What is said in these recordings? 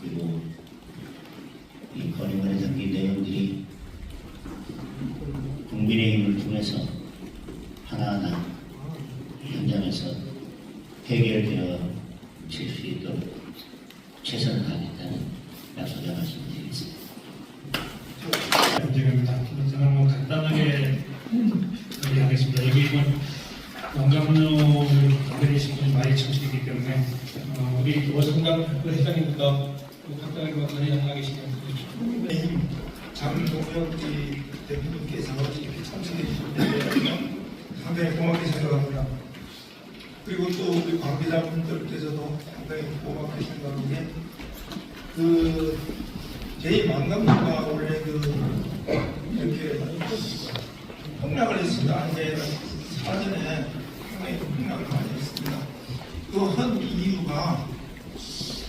그리고 이 건의원에서 이 내용들이 국민의힘을 통해서 하나하나 현장에서 해결되어 질수 있도록 최선을 다하겠다는 약속의 말씀드리겠습니다. 문제입니다. 저는 뭐 간단하게 얘기하겠습니다. 여기 뭐 영감로를 관계되신 분이 많이 참석이기 때문에 어, 우리 오성강 그 회장님과 그 간단하게 뭐 건의하나 계시면 국민의힘 장동혁 대표님께서 이렇게 참석해 주셨는데 상당히 고맙게 생각합니다. 그리고 또 우리 관계자분들께서도 상당히 고맙게 생각하는 게그 제 만감도가 원래 그 이렇게 폭락을 했습니다. 이제 사전에 상당히 폭락을 많이 했습니다. 그한 이유가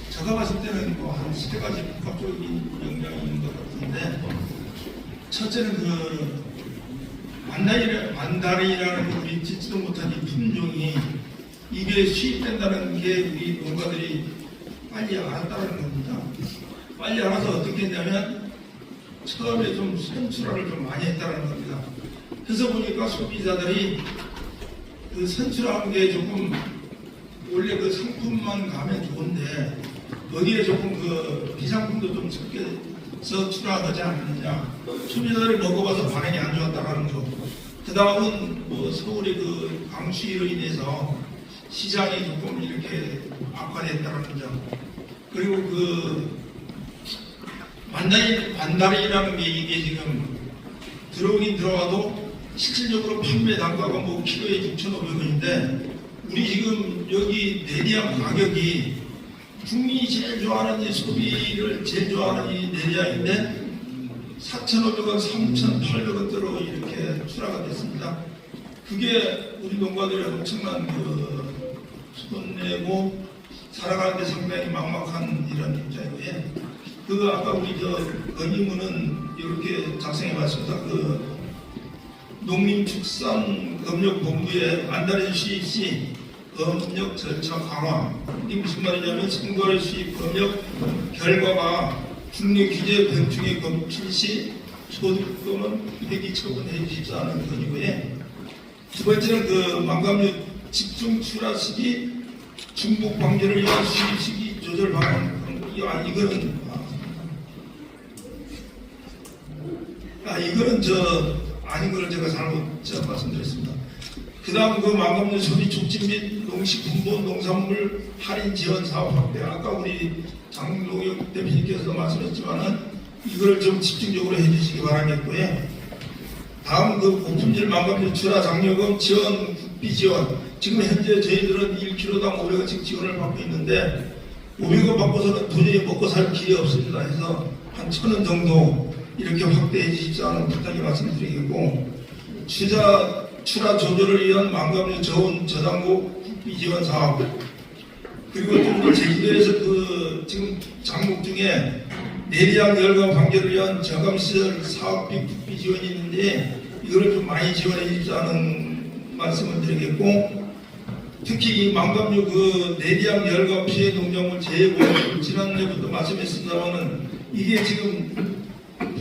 제가 봤을 때는 뭐한 세 가지 복합적인 영향이 있는 것 같은데 첫째는 그 만다리, 만다리라는 그 우리 짓지도 못한 이 품종이 입에 수입된다는 게 우리 농가들이 빨리 알았다는 겁니다. 빨리 알아서 어떻게 했냐면 처음에 좀 선출화를 좀 많이 했다는 겁니다. 그래서 보니까 소비자들이 그 선출한 게 조금 원래 그 상품만 가면 좋은데 거기에 조금 그 비상품도 좀 섞여서 출하하지 않느냐 소비자들이 먹어봐서 반응이 안 좋았다라는 거. 그 다음은 뭐 서울의 그 강수위로 인해서 시장이 조금 이렇게 악화됐다는 점. 그리고 그 만다리 만다리라는 게 이게 지금 들어오긴 들어와도 실질적으로 판매 단가가 뭐 키로에 6,500원인데 우리 지금 여기 내리양 가격이 국민이 제일 좋아하는 이 소비를 제일 좋아하는 이 내리양인데 4,500원, 3,800원 대로 이렇게 출하가 됐습니다. 그게 우리 농가들이 엄청난 그 손내고 살아가는데 상당히 막막한 이런 입장이고요. 그 아까 우리 저 건의문은 이렇게 작성해 봤습니다. 그 농림축산검역본부의 수입 시 검역 절차 강화. 이게 무슨 말이냐면 선거의 수입 검역 결과가 국내 규제 병충해 검출 시 소득 또는 폐기 처분해 주십사는 건이고요. 두 번째는 그 망감류 집중 출하 시기 중복 방지를 위한 수입 시기 조절 방안. 이- 아, 이거는 아, 이거는 저 아닌 거를 제가 잘못 제가 말씀드렸습니다. 그 다음 그 망감류 소비 촉진 및 농식품본 농산물 할인 지원 사업 확대. 아까 우리 장동혁 대표님께서도 말씀했지만은 이거를 좀 집중적으로 해주시기 바라겠고요. 다음 그 고품질 망감류 출하 장려금 지원 국 비 지원. 지금 현재 저희들은 1kg당 500원씩 지원을 받고 있는데 500원 받고서는 도저히 먹고 살 길이 없습니다. 해서 한천원 정도 이렇게 확대해 주십사는 부탁이 말씀드리겠고 취자 출하 조절을 위한 망감류 저온 저장고 국비 지원 사업 그리고 또 제주도에서 그 지금 장목 중에 내리양 열과 방제를 위한 저감 시설 사업비 국비 지원이 있는데 이거를 좀 많이 지원해 주십사는 말씀을 드리겠고 특히 이 망감류 그 내리양 열과 피해 농작물 재해보험 지난해부터 말씀했습니다만은 이게 지금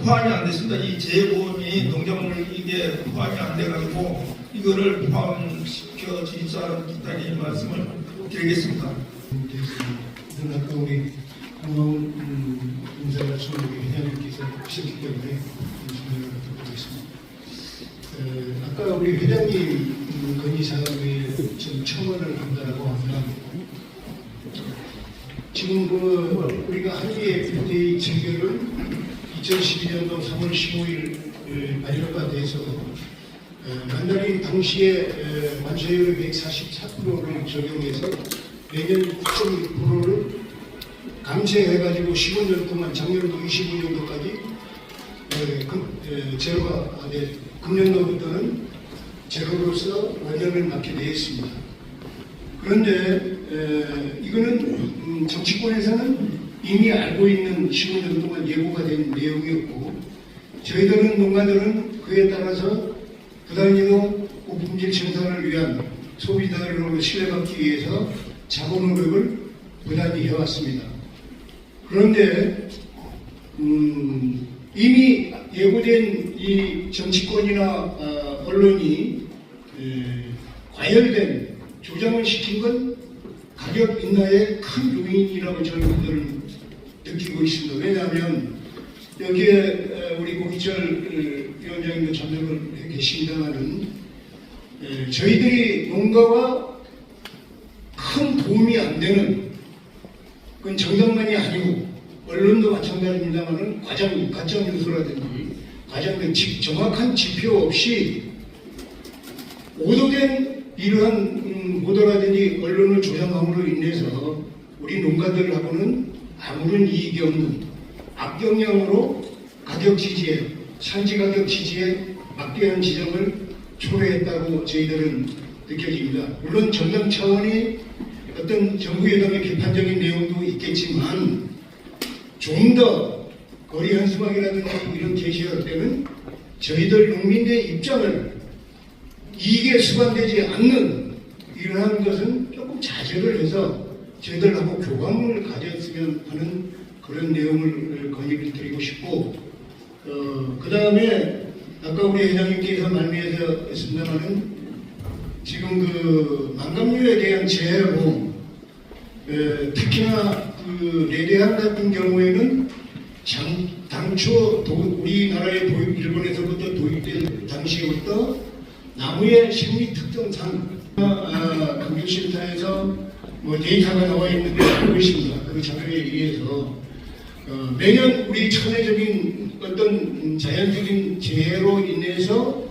포함이 안 됐습니다. 이 재해보험이 농작물 이게 포함이 안 돼가지고 이거를 포함시켜 주십사는 부탁의 말씀을 드리겠습니다. 아까 우리 강원 음, 우리 회장님께서 하셨기 때문에 말씀을 드리겠습니다. 에, 아까 우리 회장님 음, 건의사항에 지금 청원을 한다고 하면 지금 그 우리가 한국의 FTA 체결을 2012년도 3월 15일 발효가 돼서 에, 만다린 당시에 에, 완수율 144%를 적용해서 매년 9.6%를 감세해가지고 15년 동안 작년도 25년도까지 제로가 돼 금년도부터는 제로로서 원전을 맡게 되어 있습니다. 그런데 에, 이거는 음, 정치권에서는 이미 알고 있는 15년 동안 예고가 된 내용이었고 저희들은 농가들은 그에 따라서 부단히도 고품질 생산을 위한 소비자들로 신뢰받기 위해서 자본 노력을 부단히 해왔습니다. 그런데 음, 이미 예고된 이 정치권이나 아, 언론이 에, 과열된 조장을 시킨 건 가격 인하의 큰 요인이라고 저희들은 느끼고 있습니다. 왜냐하면 여기에 에, 우리 고기철 어, 위원장님도 참석을 해 계십니다만은 에, 저희들이 농가와 큰 도움이 안 되는 그건 정당만이 아니고 언론도 마찬가지입니다만은 과장 가짜 뉴스라든지 과장 지- 정확한 지표 없이 오도된 이러한 음, 보도라든지 언론을 조장함으로 인해서 우리 농가들하고는 아무런 이익이 없는 악영향으로 가격 지지에 산지 가격 지지에 막대한 지점을 초래했다고 저희들은 느껴집니다. 물론 정당 차원이 어떤 정부 여당의 비판적인 내용도 있겠지만 좀 더 거리 현수막이라든지 이런 게시할 때는 저희들 농민의 입장을 이익에 수반되지 않는 이러한 것은 조금 자제를 해서 저희들하고 교감을 가졌으면 하는 그런 내용을 건의를 드리고 싶고 어, 그 다음에 아까 우리 회장님께서 말미에서 했습니다마는 지금 그 망감류에 대한 재해보험 에, 특히나 그 레대항 같은 경우에는 장- 당초 도- 우리나라에 도입 일본에서부터 도입된 당시부터 나무의 생리 특성상 아, 금융센터에서 뭐 데이터가 나와 있는 게 알고 있습니다. 그 자료에 의해서 어, 매년 우리 천혜적인 어떤 음, 자연적인 재해로 인해서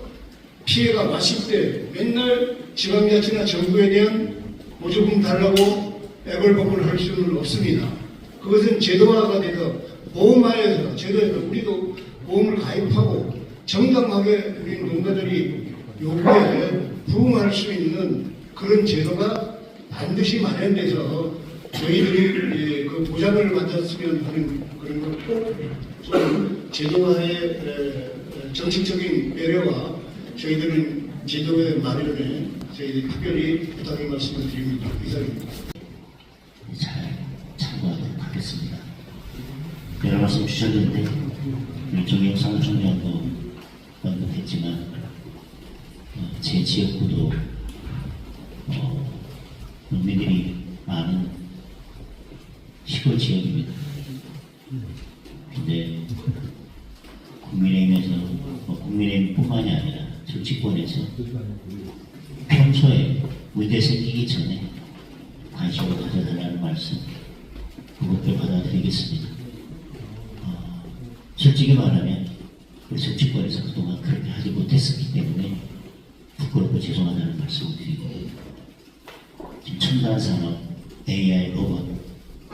피해가 왔을 때 맨날 지방자치나 정부에 대한 보조금 달라고 애걸복을 할 수는 없습니다. 그것은 제도화가 돼서 보험하에서 제도에서 우리도 보험을 가입하고 정당하게 우리 농가들이 요구에 부응할 수 있는 그런 제도가 반드시 마련돼서 저희들이 예, 그 보장을 받았으면 하는 그런 걸꼭좀 제도화의 정책적인 배려와 저희들은 제도의 마련에 저희들이 특별히 부탁의 말씀을 드립니다. 이상입니다. 잘 참고하도록 하겠습니다. 여러 말씀 주셨는데 정영 사무총장도 언급했지만 어, 제 지역구도 어, 농민들이 많은 시골 지역입니다. 근데 국민의힘에서 뭐 국민의힘뿐만이 아니라 정치권에서 평소에 문제 생기기 전에 관심을 가져달라는 말씀 그것들 받아들이겠습니다. 어, 솔직히 말하면 우리 정치권에서 그동안 그렇게 하지 못했었기 때문에 부끄럽고 죄송하다는 말씀을 드리고 지금 첨단 산업, AI, 로봇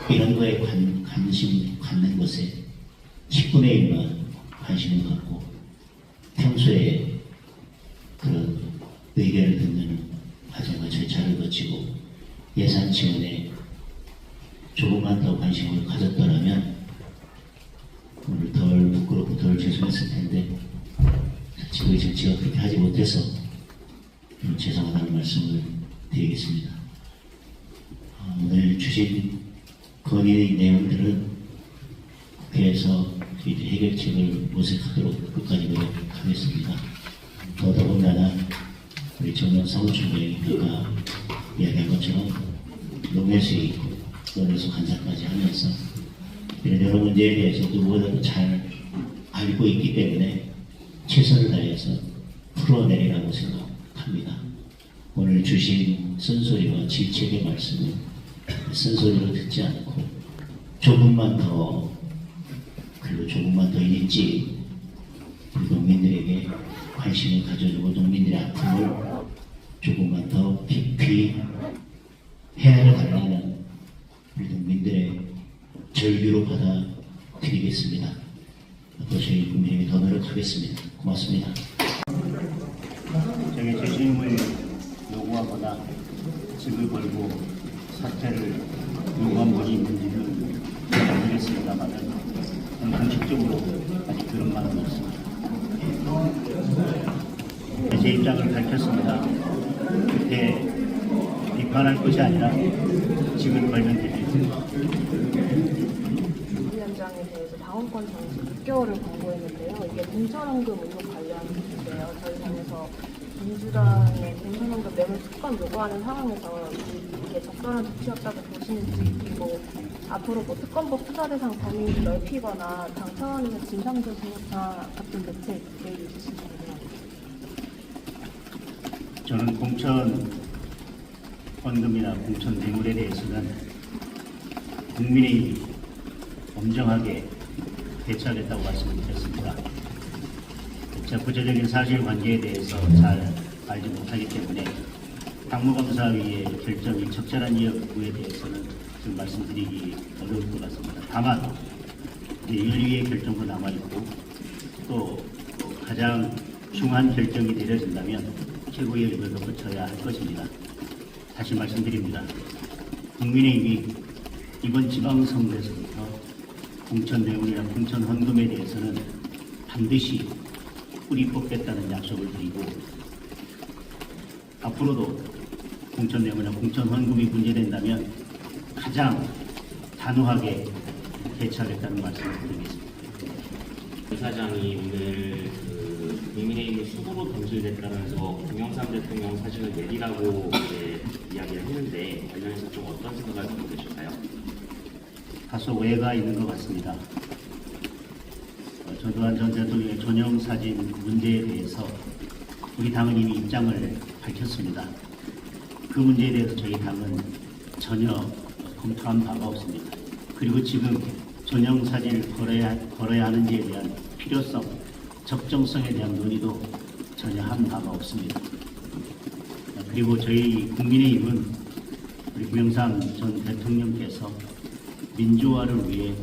이런 거에 관, 관심 갖는 것에 10분의 1만 관심을 갖고 평소에 그런 의견을 듣는 과정과 절차를 거치고 예산 지원에 조금만 더 관심을 가졌더라면 오늘 덜 부끄럽고 덜 죄송했을 텐데 지금의 정치가 그렇게 하지 못해서 좀 죄송하다는 말씀을 드리겠습니다. 어, 오늘 주신 건의 내용들은 국회에서 저희들 해결책을 모색하도록 끝까지 노력하겠습니다. 더더군다나 우리 정영 사무총장이 아까 이야기한 것처럼 농해수의 논에서 간사까지 하면서 이런 여러 문제에 대해서 누구보다도 잘 알고 있기 때문에 최선을 다해서 풀어내리라고 생각합니다. 오늘 주신 쓴소리와 질책의 말씀을 쓴소리로 듣지 않고 조금만 더 그리고 조금만 더 일찍 우리 농민들에게 관심을 가져주고 농민들의 아픔을 조금만 더 깊이 헤아려 달라는 우리 농민들의 절규로 받아드리겠습니다. 앞으로 저희 국민에게 더 노력하겠습니다. 고맙습니다. 저희 재심을 요구하거나 직을 걸고 사퇴를 요구한 분이 있는지는 모르겠습니다만은 공식적으로 아직 그런 말은 없습니다. 제 입장을 밝혔습니다. 그때 비판할 것이 아니라 직을 걸면 됩니다. 정권 당시 6개월을 권고했는데요. 이게 공천원금 의혹 당에서 민주당의 공천원금 뇌물 특권 요구하는 상황에서 이게 적절한 조치였다고 보시는지 그리고 앞으로 뭐 특검법 수사 대상 범위를 넓히거나 당 차원에서 진상조 수사 같은 대책 계획이 있으신지 궁금합니다. 저는 공천 헌금이나 공천 뇌물에 대해서는 국민의힘이 엄정하게 대처하겠다고 말씀을 드렸습니다. 제 구체적인 사실관계에 대해서 잘 알지 못하기 때문에 당무감사위의 결정이 적절한 여부에 대해서는 지금 말씀드리기 어려울 것 같습니다. 다만 윤리위의 결정도 남아있고 또 가장 중요한 결정이 내려진다면 최고의 의견을 거쳐야 할 것입니다. 다시 말씀드립니다. 국민의힘이 이번 지방선거에서부터 공천 뇌물이나 공천 헌금에 대해서는 반드시 뿌리 뽑겠다는 약속을 드리고 앞으로도 공천 뇌물이나 공천 헌금이 문제된다면 가장 단호하게 대처하겠다는 말씀을 드리겠습니다. 이사장이 오늘 그 국민의힘이 수구로 변질됐다면서 김영삼 대통령 사진을 내리라고 이제 이야기를 했는데 관련해서 좀 어떤 생각을 갖고 계실까요? 다소 오해가 있는 것 같습니다. 어, 전두환 전 대통령의 전형 사진 문제에 대해서 우리 당은 이미 입장을 밝혔습니다. 그 문제에 대해서 저희 당은 전혀 검토한 바가 없습니다. 그리고 지금 전형 사진을 걸어야, 걸어야 하는지에 대한 필요성, 적정성에 대한 논의도 전혀 한 바가 없습니다. 그리고 저희 국민의힘은 우리 김영삼 전 대통령께서 민주화를 위해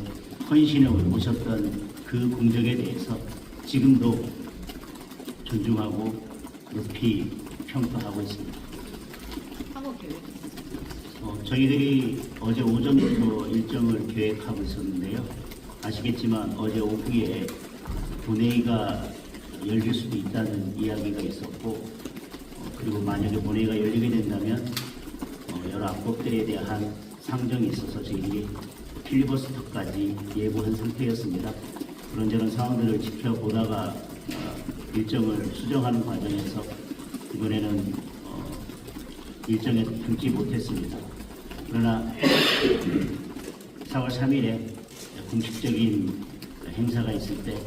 헌신해 오셨던 그 공적에 대해서 지금도 존중하고 높이 평가하고 있습니다. 어, 저희들이 어제 오전부터 일정을 계획하고 있었는데요. 아시겠지만 어제 오후에 본회의가 열릴 수도 있다는 이야기가 있었고 어, 그리고 만약에 본회의가 열리게 된다면 어, 여러 안법들에 대한 상정이 있어서 저희들이 필리버스터까지 예고한 상태였습니다. 그런저런 상황들을 지켜보다가 어, 일정을 수정하는 과정에서 이번에는 어, 일정에 담지 못했습니다. 그러나 4월 3일에 공식적인 행사가 있을 때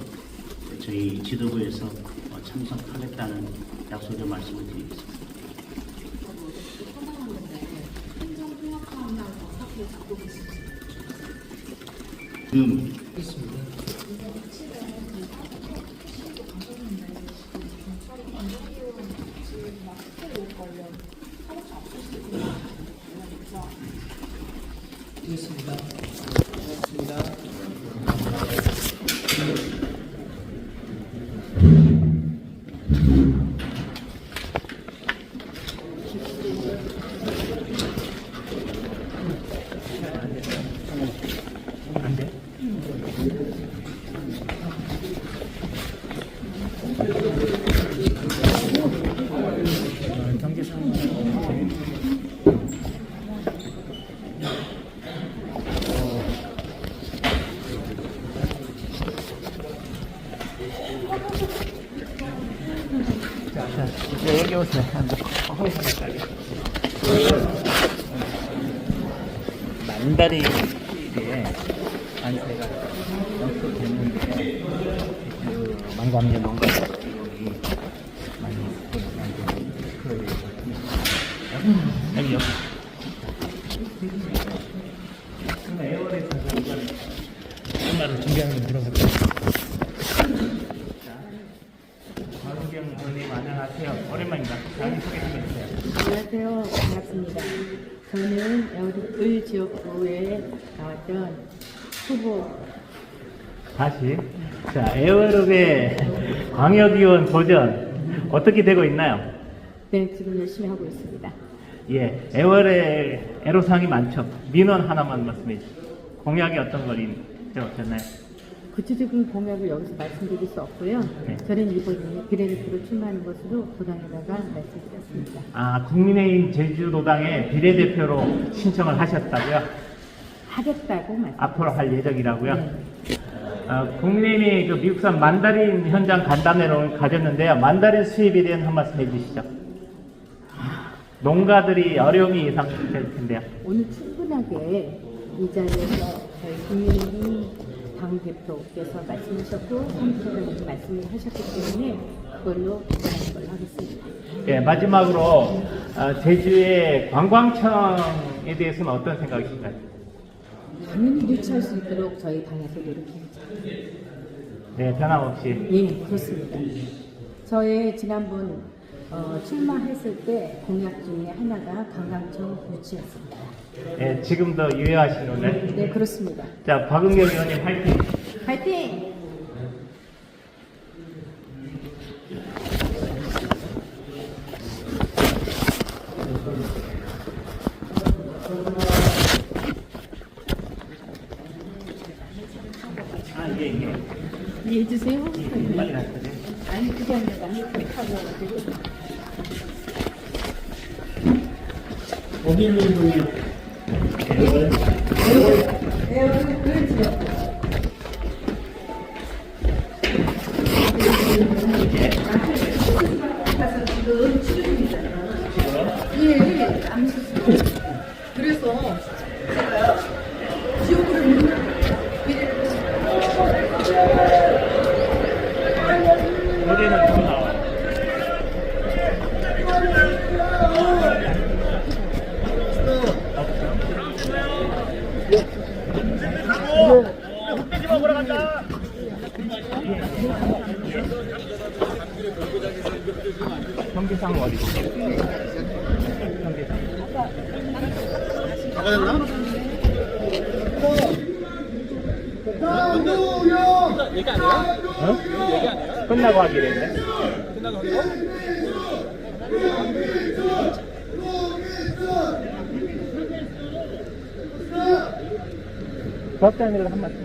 저희 지도부에서 어, 참석하겠다는 약속의 말씀을 드리겠습니다. 지금 됐습니다. 됐습니다. 만다리 에 안세가 연습됐는데 그 망감제 뭔가 여기 많이 그 여기 여기 근데 에어에서 끝나를 준비하는 거 물어볼게요. 박우경 의원님 안녕하세요. 오랜만입니다. 자기 소개 좀 해주세요. 안녕하세요. 반갑습니다. 저는 을 지역구에 나왔던 후보 다시 자 에어롭의 광역위원 도전 어떻게 되고 있나요? 네, 지금 열심히 하고 있습니다. 예, 에어의 애로사항이 많죠. 민원 하나만 말씀해 주시죠. 공약이 어떤 걸 세웠잖아요. 구체적인 공약을 여기서 말씀드릴 수 없고요. 네. 저는 이번에 비례대표로 출마하는 것으로 도당에다가 말씀드렸습니다. 아 국민의힘 제주도당에 비례대표로 신청을 하셨다고요? 하겠다고 말씀. 앞으로 할 예정이라고요? 네. 아, 국민이 그 미국산 만다린 현장 간담회를 가졌는데요. 만다린 수입에 대한 한 말씀 해주시죠. 농가들이 어려움이 예상될 텐데요. 오늘 충분하게 이 자리에서 저희 국민의힘 당대표께서 말씀하셨고 사무처장님 말씀을 하셨기 때문에 그걸로 답변하는 걸로 하겠습니다. 예, 마지막으로 아, 제주의 관광청에 대해서는 어떤 생각이신가요? 당연히 유치할 수 있도록 저희 당에서 노력해야죠. 네, 변함없이. 예, 그렇습니다. 저의 지난번 어, 출마했을 때 공약 중에 하나가 관광청 유치였습니다. 예, 지금도 유효하신 오늘. 네, 그렇습니다. 자, 박은경 의원님 화이팅! 파이팅! 아, 예, 예. 이해해 주세요. 빨리 가시죠. 아니, 그게 아니라 하고 노래는 좀 나와요. 경기상 어디죠? 경기상. 어? 끝나고 하기로 했는데. 부학장님을 한 말씀.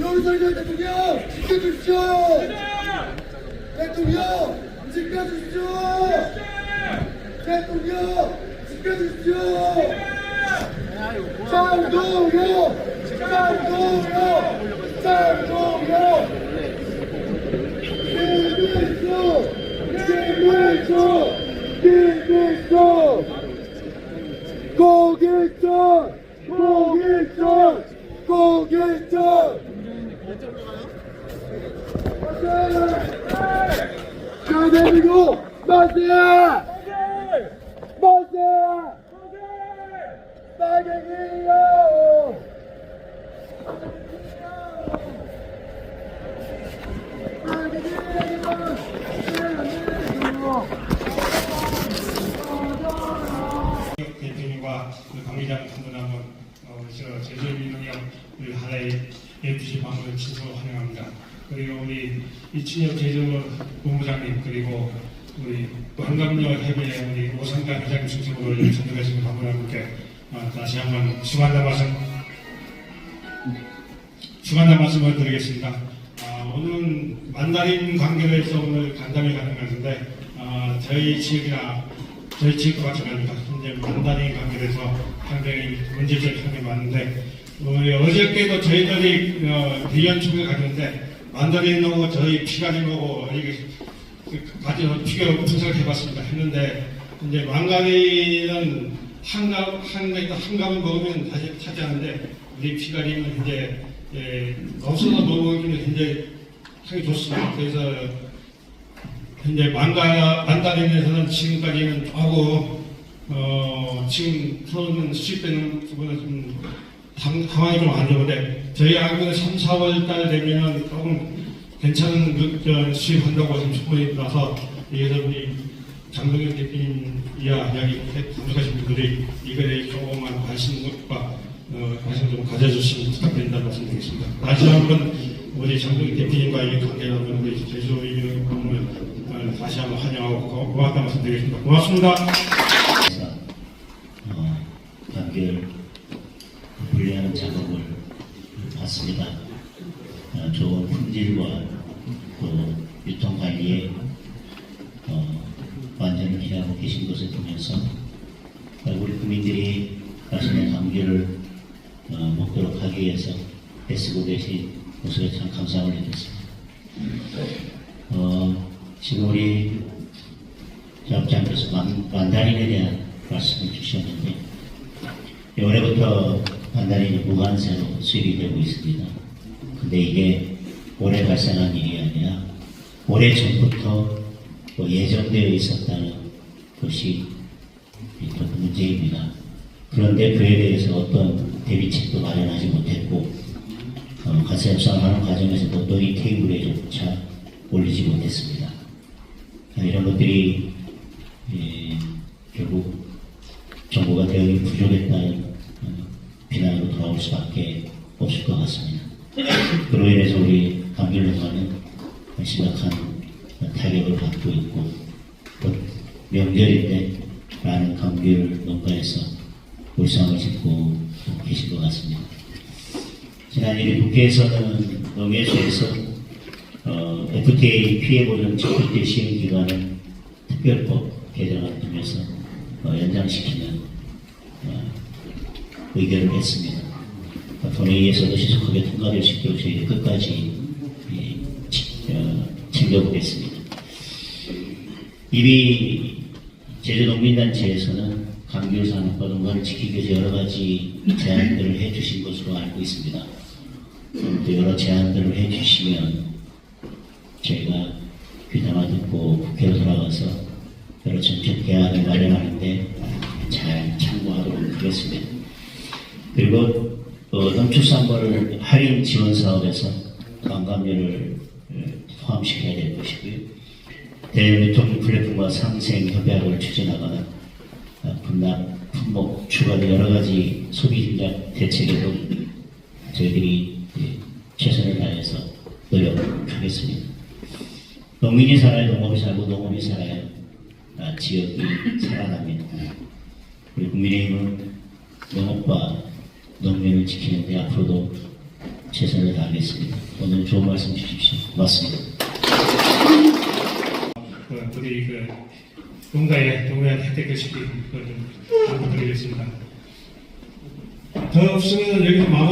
윤석열 대통령 지켜주십시오! 대통령 지켜주십시오! 대통령 지켜주십시오! 장동영! 장동영! 장동영! 김일수! 김일수! 김일수! 고길전! 고길전! 고길전! 대한민국! 만세! 빨갱이요! 대표님과 그 관계자 분들 한번 어, 저 제주의 민원형 우리 하나의 AFC 방문을 진심으로 환영합니다. 그리고 우리 이춘혁 제주 본부장님 그리고 우리 또 한강역 해외 우리 오상단 회장님 중심으로 전달하시는 방문함께 어, 다시 한번 수고한다 말씀 수고한다 말씀을 드리겠습니다. 아, 오늘 만다린 관계로 해서 오늘 간담회 가는 것인데 아, 저희 지역이나 저희 지역과 마찬가지입니다. 현재 만다린 관계에서 상당히 문제점 상당히 많은데 우리 어저께도 저희들이 어, 비연 축을 가졌는데 만다린하고 저희 피가림하고 이게 가지고 피가 분석을 해봤습니다. 했는데 이제 망가리는 한갑 한갑 한갑을 먹으면 다시 차지하는데 우리 피가림은 이제 예, 없어서 먹으면 굉장히 상이 좋습니다. 그래서 현재 만가 만다린에서는 지금까지는 조금 어, 지금 서울은 수입되는 부분은 좀 당- 상황이 좀 안 좋은데 저희 학교는 3, 4월 달 되면은 조금 괜찮은 그, 저, 수입한다고 지금 소문이 나서 우리 장동현 대표님 이하 이야기 참석하신 분들이 이거에 조금만 관심과 어, 관심 좀 가져주시면 부탁드린다는 말씀드리겠습니다. 다시 한번 우리 장동현 대표님과의 관계라는 우리 제주의 방문 어, 다시 한번 환영하고 고- 고맙다는 말씀드리겠습니다. 고맙습니다. 어, 분리하는 작업을 받습니다. 어, 좋은 품질과 또 유통 관리에 어, 완전을 기하고 계신 것을 보면서 어, 우리 국민들이 맛있는 감귤을 어, 먹도록 하기 위해서 애쓰고 계신 모습에 참 감사함을 느꼈습니다. 어, 지금 우리 장께서 만다린에 대한 말씀을 주셨는데 올해부터 만다린이 무관세로 수입이 되고 있습니다. 근데 이게 올해 발생한 일이 아니라 올해 전부터 뭐 예정되어 있었다는 것이 또 문제입니다. 그런데 그에 대해서 어떤 대비책도 마련하지 못했고 어, 가세 협상하는 과정에서도 논의 테이블에조차 올리지 못했습니다. 아, 이런 것들이 예, 결국 정부가 대응이 부족했다는 어, 비난으로 돌아올 수밖에 없을 것 같습니다. 그로 인해서 우리 감귤 농가는 심각한 타격을 받고 있고 또 명절인데 많은 감귤 농가에서 울상을 짓고 계신 것 같습니다. 지난 1일 국회에서는 농해수에서 어, FTA 피해 보전 적극대 시행 기간을 특별법 개정을 통해서 어, 연장시키는 어, 의결을 했습니다. 어, 본회의에서도 신속하게 통과될 수 있도록 저희 끝까지 예, 지- 어, 챙겨보겠습니다. 이미 제주농민단체에서는 감귤 산업과 농가를 지키기 위해서 여러 가지 제안들을 해주신 것으로 알고 있습니다. 또 여러 제안들을 해주시면 저희가 귀담아 듣고 국회로 돌아가서 여러 정책 대안을 마련하는데 잘 참고하도록 하겠습니다. 그리고 어, 농축산물을 할인 지원 사업에서 관광료를 어, 포함시켜야 될 것이고요. 대형 유통 플랫폼과 상생 협약을 추진하거나 어, 분납, 품목, 추가 등 여러 가지 소비 진작 대책에도 저희들이 예, 최선을 다해서 노력하겠습니다. 농민이 살아야 농업이 살고 농업이 살아야 아, 지역이 살아납니다. 우리 국민의힘은 농업과 농민을 지키는데 앞으로도 최선을 다하겠습니다. 오늘 좋은 말씀 주십시오. 고맙습니다. 그, 우리 그 농가의 농가의 혜택을 시키는 것을 부탁드리겠습니다. 더 없으면 여기서 마무리.